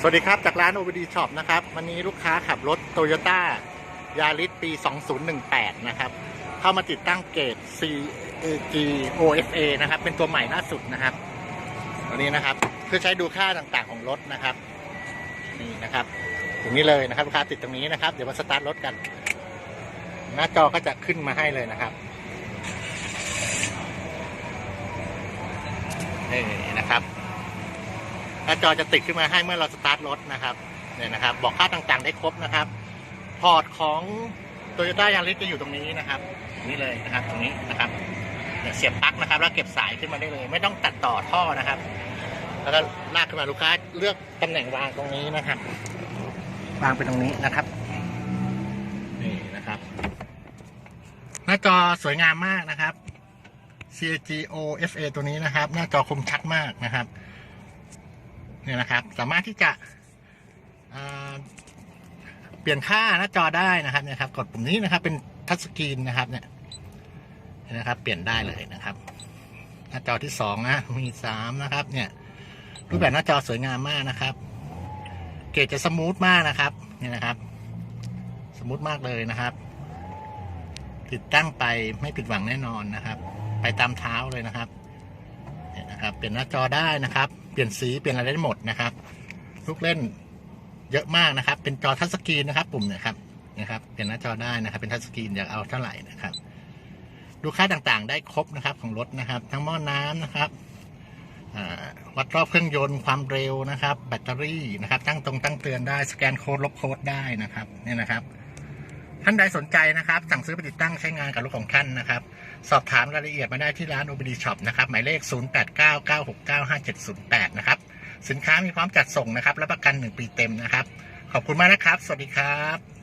สวัสดีครับ จากร้าน OBD Shop นะครับ วันนี้ลูกค้าขับรถ Toyota Yaris ปี 2018 นะครับ เข้ามาติดตั้งเกต CAG OFA นะครับ เป็นตัวใหม่ล่าสุดนะครับ ตัวนี้นะครับเพื่อใช้ดูค่าต่างๆของรถนะครับ นี่นะครับตรงนี้เลยนะครับลูกค้าติดตรงนี้นะครับ เดี๋ยวมาสตาร์ทรถกัน หน้าจอก็จะขึ้นมาให้เลยนะครับนี่นะครับ หน้าจอจะติดขึ้นมาให้เมื่อเราสตาร์ทรถนะครับเนี่ยนะครับ บอกค่าต่างๆได้ครบนะครับ พอร์ตของโตโยต้ายาริสจะอยู่ตรงนี้นะครับนี่เลยนะครับ ตรงนี้นะครับเนี่ยเสียบปลั๊กนะครับ แล้วเก็บสายขึ้นมาได้เลย ไม่ต้องตัดต่อท่อนะครับ แล้วก็ลากขึ้นมาลูกค้าเลือกตำแหน่งวางตรงนี้นะครับ วางไปตรงนี้นะครับนี่นะครับหน้าจอสวยงามมากนะครับ CAG OFA ตัวนี้นะครับ หน้าจอคมชัดมากนะครับ เนี่ยนะครับ สามารถที่จะเปลี่ยนค่าหน้าจอได้นะครับเนี่ยครับ กดปุ่มนี้นะครับ เป็นทัชสกรีนนะครับ เนี่ยนะครับ เปลี่ยนได้เลยนะครับ หน้าจอที่สองนะมีสามนะครับ เนี่ยรูปแบบหน้าจอสวยงามมากนะครับ เกรดจะสมูทมากนะครับ เนี่ยนะครับ สมูทมากเลยนะครับ ติดตั้งไปไม่ผิดหวังแน่นอนนะครับ ไปตามเท้าเลยนะครับ เนี่ยนะครับ เปลี่ยนหน้าจอได้นะครับ ปลี่ยนสีเปลี่ยนอะไรได้หมดนะครับ ลูกเล่นเยอะมากนะครับ เป็นจอทัชสกรีนนะครับ ปุ่มนี่ยครับนะครับ เปลี่ยนหน้าจอได้นะครับ เป็นทัชสกรีนอยากเอาเท่าไหร่นะครับ ดูค่าต่างๆ ได้ครบนะครับของรถนะครับ ทั้งหม้อน้ำนะครับวัดรอบเครื่องยนต์ความเร็วนะครับ แบตเตอรี่นะครับ ตั้งตรงตั้งเตือนได้สแกนโค้ดลบโค้ดได้นะครับเนี่ยนะครับ ท่านใดสนใจนะครับ สั่งซื้อไปติดตั้งใช้งานกับรถของท่านนะครับ สอบถามรายละเอียดมาได้ที่ร้าน OBD Shop นะครับ หมายเลข 0899695708 นะครับ สินค้ามีพร้อมจัดส่งนะครับรับประกัน 1 ปีเต็มนะครับ ขอบคุณมากนะครับ สวัสดีครับ